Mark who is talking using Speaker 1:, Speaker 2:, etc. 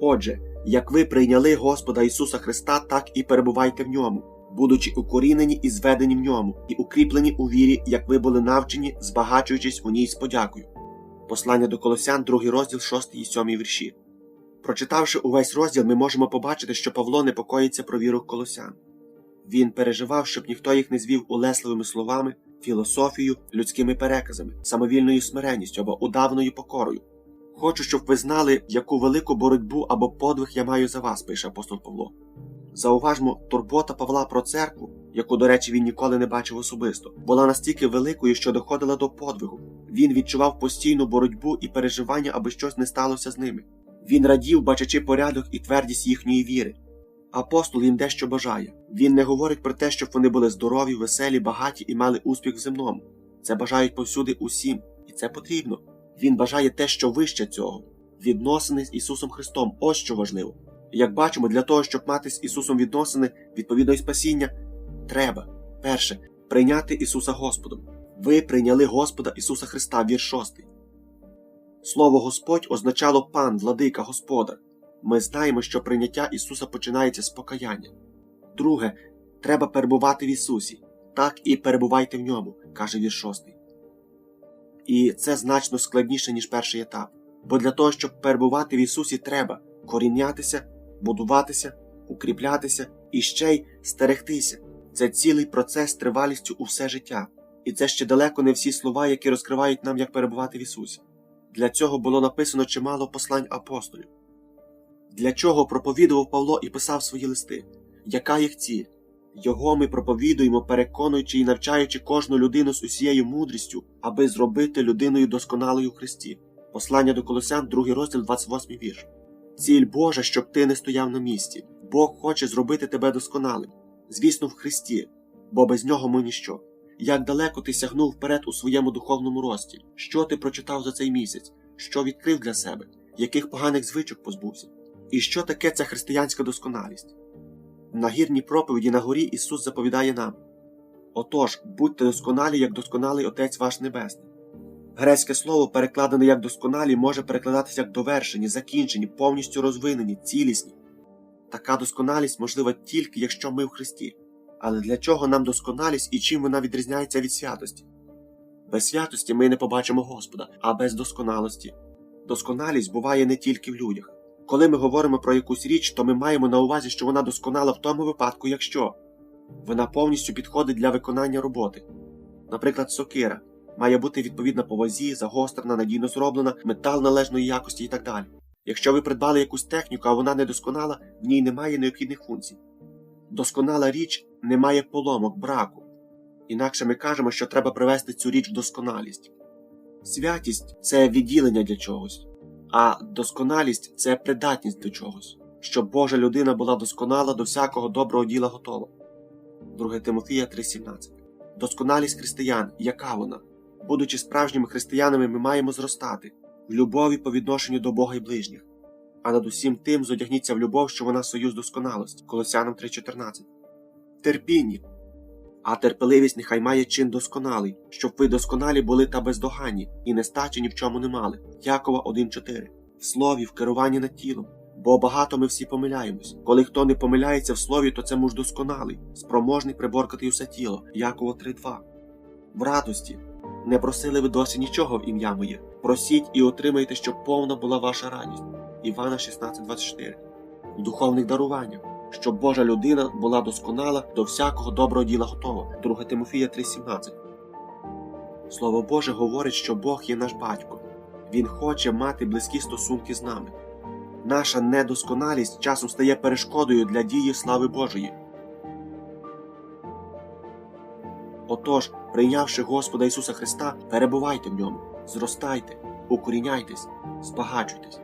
Speaker 1: Отже, як ви прийняли Господа Ісуса Христа, так і перебувайте в ньому, будучи укорінені і зведені в ньому, і укріплені у вірі, як ви були навчені, збагачуючись у ній з подякою. Послання до Колосян, 2 розділ, 6 і 7 вірші. Прочитавши увесь розділ, ми можемо побачити, що Павло непокоїться про віру колосян. Він переживав, щоб ніхто їх не звів улесливими словами, філософією, людськими переказами, самовільною смиренністю або удавною покорою. Хочу, щоб ви знали, яку велику боротьбу або подвиг я маю за вас, пише апостол Павло. Зауважмо, турбота Павла про церкву, яку, до речі, він ніколи не бачив особисто, була настільки великою, що доходила до подвигу. Він відчував постійну боротьбу і переживання, аби щось не сталося з ними. Він радів, бачачи порядок і твердість їхньої віри. Апостол їм дещо бажає. Він не говорить про те, щоб вони були здорові, веселі, багаті і мали успіх в земному. Це бажають повсюди усім, і це потрібно. Він бажає те, що вище цього відносини з Ісусом Христом. Ось що важливо. Як бачимо, для того, щоб мати з Ісусом відносини, відповідно й спасіння, треба перше прийняти Ісуса Господом. Ви прийняли Господа Ісуса Христа, вір 6. Слово Господь означало пан, владика, господар. Ми знаємо, що прийняття Ісуса починається з покаяння. Друге, треба перебувати в Ісусі. Так і перебувайте в ньому, каже вір 6. І це значно складніше, ніж перший етап. Бо для того, щоб перебувати в Ісусі, треба корінятися, будуватися, укріплятися і ще й стерегтися. Це цілий процес тривалістю у все життя. І це ще далеко не всі слова, які розкривають нам, як перебувати в Ісусі. Для цього було написано чимало послань апостолів. Для чого проповідував Павло і писав свої листи? Яка їх ціль? Його ми проповідуємо, переконуючи і навчаючи кожну людину з усією мудрістю, аби зробити людиною досконалою в Христі. Послання до Колосян, 2 розділ, 28 вірш. Ціль Божа, щоб ти не стояв на місці. Бог хоче зробити тебе досконалим, звісно, в Христі, бо без нього ми ніщо. Як далеко ти сягнув вперед у своєму духовному рості, що ти прочитав за цей місяць, що відкрив для себе, яких поганих звичок позбувся, і що таке ця християнська досконалість? В нагірній проповіді на горі Ісус заповідає нам Отож, будьте досконалі, як досконалий Отець ваш Небесний. Грецьке слово, перекладене як досконалі, може перекладатися як довершені, закінчені, повністю розвинені, цілісні. Така досконалість можлива тільки якщо ми в Христі. Але для чого нам досконалість і чим вона відрізняється від святості? Без святості ми не побачимо Господа, а без досконалості. Досконалість буває не тільки в людях. Коли ми говоримо про якусь річ, то ми маємо на увазі, що вона досконала в тому випадку, якщо вона повністю підходить для виконання роботи. Наприклад, сокира має бути відповідна по вазі, загострена, надійно зроблена, метал належної якості і так далі. Якщо ви придбали якусь техніку, а вона недосконала, в ній немає необхідних функцій. Досконала річ не має поломок, браку. Інакше ми кажемо, що треба привести цю річ в досконалість. Святість це відділення для чогось, а досконалість це придатність до чогось, щоб Божа людина була досконала до всякого доброго діла готова. 2 Тимофія 3:17 Досконалість християн, яка вона? Будучи справжніми християнами, ми маємо зростати в любові по відношенню до Бога і ближніх, а над усім тим зодягніться в любов, що вона союз досконалості. Колосянам 3:14 Терпінні. А терпеливість нехай має чин досконалий, щоб ви досконалі були та бездоганні, і нестачі ні в чому не мали. Якова 1.4 В слові, в керуванні над тілом. Бо багато ми всі помиляємось. Коли хто не помиляється в слові, то це муж досконалий, спроможний приборкати усе тіло. Якова 3.2 В радості. Не просили ви досі нічого в ім'я моє. Просіть і отримайте, щоб повна була ваша радість. Івана 16.24 В духовних даруваннях щоб Божа людина була досконала до всякого доброго діла готова. 2 Тимофія 3:17. Слово Боже говорить, що Бог є наш батько. Він хоче мати близькі стосунки з нами. Наша недосконалість часом стає перешкодою для дії слави Божої. Отож, прийнявши Господа Ісуса Христа, перебувайте в ньому, зростайте, укоріняйтесь, збагачуйтесь.